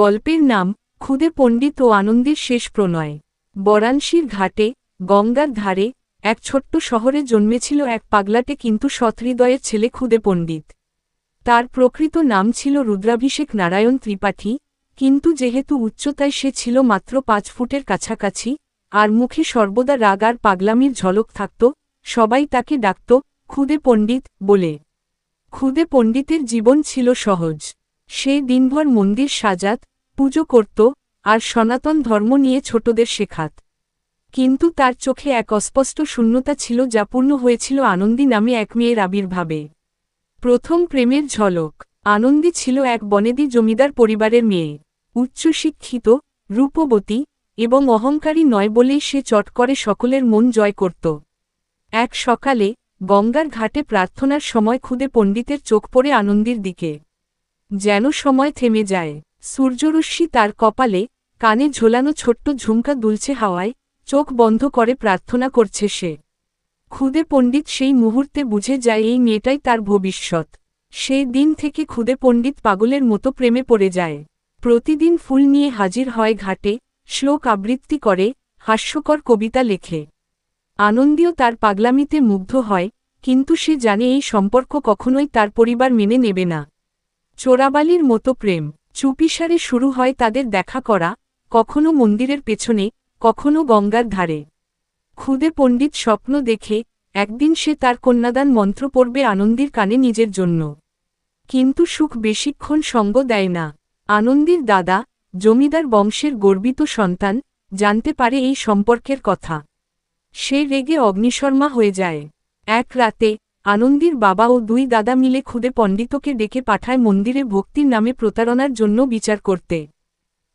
গল্পের নাম, খুদে পণ্ডিত ও আনন্দের শেষ প্রণয়। বরানসির ঘাটে, গঙ্গার ধারে, এক ছোট্ট শহরে জন্মেছিল এক পাগলাটে কিন্তু সৎহৃদয়ের ছেলে খুদে পণ্ডিত। তার প্রকৃত নাম ছিল রুদ্রাভিষেক নারায়ণ ত্রিপাঠী, কিন্তু যেহেতু উচ্চতায় সে ছিল মাত্র পাঁচ ফুটের কাছাকাছি, আর মুখে সর্বদা রাগ আর পাগলামির ঝলক থাকত, সবাই তাকে ডাকত, খুদে পণ্ডিত বলে। খুদে পণ্ডিতের জীবন ছিল সহজ। সে দিনভর মন্দির সাজাত, পুজো করত, আর সনাতন ধর্ম নিয়ে ছোটদের শেখাত। কিন্তু তার চোখে এক অস্পষ্ট শূন্যতা ছিল যা পূর্ণ হয়েছিল আনন্দী নামে এক মেয়ের আবির্ভাবে। প্রথম প্রেমের ঝলক। আনন্দী ছিল এক বনেদি জমিদার পরিবারের মেয়ে। উচ্চশিক্ষিত, রূপবতী এবং অহংকারী নয় বলেই সে চট করে সকলের মন জয় করত। এক সকালে গঙ্গার ঘাটে প্রার্থনার সময় খুদে পণ্ডিতের চোখ পড়ে আনন্দের দিকে। যেন সময় থেমে যায়। সূর্যরশ্মি তার কপালে, কানে ঝোলানো ছোট্ট ঝুমকা দুলছে হাওয়ায়, চোখ বন্ধ করে প্রার্থনা করছে সে। খুদে পণ্ডিত সেই মুহূর্তে বুঝে যায় এই মেয়েটাই তার ভবিষ্যৎ। সেই দিন থেকে খুদে পণ্ডিত পাগলের মতো প্রেমে পড়ে যায়। প্রতিদিন ফুল নিয়ে হাজির হয় ঘাটে, শ্লোক আবৃত্তি করে, হাস্যকর কবিতা লেখে। আনন্দীয় তার পাগলামিতে মুগ্ধ হয়, কিন্তু সে জানে এই সম্পর্ক কখনোই তার পরিবার মেনে নেবে না। চোরাবালির মতো প্রেম। চুপিসারে শুরু হয় তাদের দেখা করা, কখনো মন্দিরের পেছনে, কখনো গঙ্গার ধারে। খুদে পণ্ডিত স্বপ্ন দেখে, একদিন সে তার কন্যাদান মন্ত্র পড়বে আনন্দির কানে নিজের জন্য। কিন্তু সুখ বেশিক্ষণ সঙ্গ দেয় না। আনন্দির দাদা, জমিদার বংশের গর্বিত সন্তান, জানতে পারে এই সম্পর্কের কথা। সে রেগে অগ্নিশর্মা হয়ে যায়। এক রাতে আনন্দির বাবা ও দুই দাদা মিলে খুদে পণ্ডিতকে ডেকে পাঠায় মন্দিরে ভক্তির নামে প্রতারণার জন্য বিচার করতে।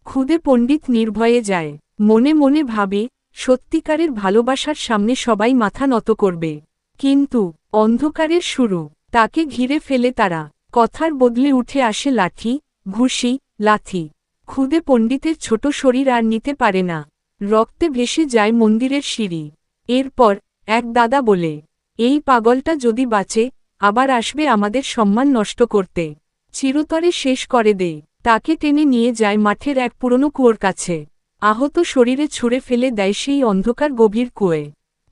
খুদে পণ্ডিত নির্ভয়ে যায়। মনে মনে ভাবে, সত্যিকারের ভালোবাসার সামনে সবাই মাথা নত করবে। কিন্তু, অন্ধকারের শুরু। তাকে ঘিরে ফেলে তারা। কথার বদলে উঠে আসে লাঠি, ঘুষি, লাথি। খুদে পণ্ডিতের ছোট শরীর আর নিতে পারে না। রক্তে ভেসে যায় মন্দিরের সিঁড়ি। এরপর, এক দাদা বলে এই পাগলটা যদি বাঁচে, আবার আসবে আমাদের সম্মান নষ্ট করতে। চিরতরে শেষ করে দে তাকে টেনে নিয়ে যায় মাঠের এক পুরনো কুয়োর কাছে। আহত শরীরে ছুঁড়ে ফেলে দেয় সেই অন্ধকার গভীর কুয়ে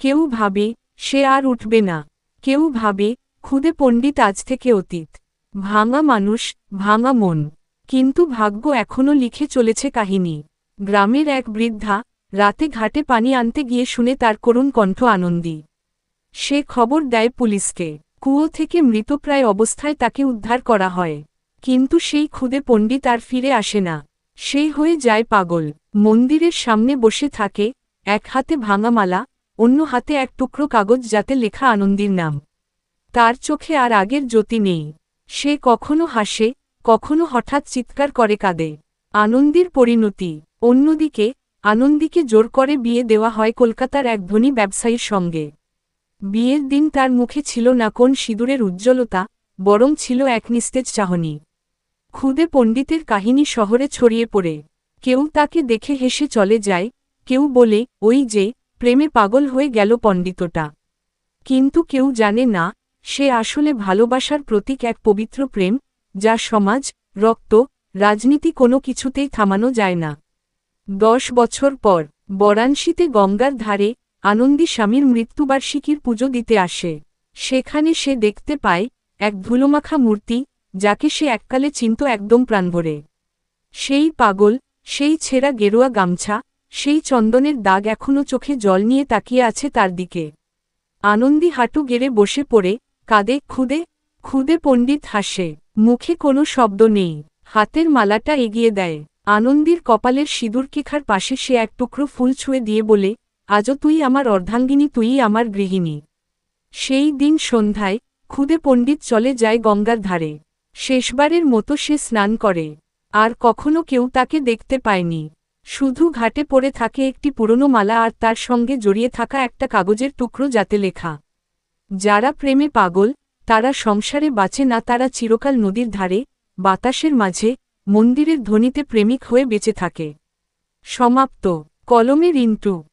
কেউ ভাবে, সে আর উঠবে না। কেউ ভাবে, খুদে পণ্ডিত আজ থেকে অতীত। ভাঙা মানুষ, ভাঙা মন। কিন্তু ভাগ্য এখনও লিখে চলেছে কাহিনী। গ্রামের এক বৃদ্ধা, রাতে ঘাটে পানি আনতে গিয়ে শুনে তার করুণ কণ্ঠ আনন্দী। সে খবর দেয় পুলিশকে। কুয়ো থেকে মৃতপ্রায় অবস্থায় তাকে উদ্ধার করা হয়। কিন্তু সেই খুদে পণ্ডিত আর ফিরে আসে না। সেই হয়ে যায় পাগল। মন্দিরের সামনে বসে থাকে, এক হাতে ভাঙা মালা অন্য হাতে এক টুকরো কাগজ যাতে লেখা আনন্দীর নাম। তার চোখে আর আগের জ্যোতি নেই। সে কখনো হাসে, কখনো হঠাৎ চিৎকার করে কাঁদে। আনন্দীর পরিণতি। অন্যদিকে, আনন্দীকে জোর করে বিয়ে দেওয়া হয় কলকাতার এক ধনী ব্যবসায়ীর সঙ্গে। বিয়ের দিন তার মুখে ছিল না কোন সিঁদুরের উজ্জ্বলতা, বরং ছিল এক নিস্তেজ চাহনি। খুদে পণ্ডিতের কাহিনী শহরে ছড়িয়ে পড়ে। কেউ তাকে দেখে হেসে চলে যায়, কেউ বলে, ওই যে, প্রেমে পাগল হয়ে গেল পণ্ডিতটা। কিন্তু কেউ জানে না, সে আসলে ভালোবাসার প্রতীক এক পবিত্র প্রেম, যা সমাজ, রক্ত, রাজনীতি কোনো কিছুতেই থামানো যায় না। দশ বছর পর বরাণসীতে গঙ্গার ধারে আনন্দী স্বামীর মৃত্যুবার্ষিকীর পুজো দিতে আসে। সেখানে সে দেখতে পায় এক ধুলোমাখা মূর্তি, যাকে সে এককালে চিন্ত একদম প্রাণভরে সেই পাগল, সেই ছেঁড়া গেরুয়া গামছা, সেই চন্দনের দাগ এখনও চোখে জল নিয়ে তাকিয়ে আছে তার দিকে। আনন্দী হাঁটু গেড়ে বসে পড়ে, কাঁদে, খুদে খুদে পণ্ডিত হাসে। মুখে কোনো শব্দ নেই। হাতের মালাটা এগিয়ে দেয়। আনন্দীর কপালের সিঁদুরকেখার পাশে সে এক টুকরো ফুল ছুঁয়ে দিয়ে বলে আজও তুই আমার অর্ধাঙ্গিনী, তুই আমার গৃহিণী। সেই দিন সন্ধ্যায় খুদে পণ্ডিত চলে যায় গঙ্গার ধারে। শেষবারের মতো সে স্নান করে। আর কখনো কেউ তাকে দেখতে পায়নি। শুধু ঘাটে পড়ে থাকে একটি পুরনো মালা আর তার সঙ্গে জড়িয়ে থাকা একটা কাগজের টুকরো যাতে লেখা। যারা প্রেমে পাগল, তারা সংসারে বাঁচে না, তারা চিরকাল নদীর ধারে, বাতাসের মাঝে, মন্দিরের ধ্বনিতে প্রেমিক হয়ে বেঁচে থাকে। সমাপ্ত। কলমের ইন্টু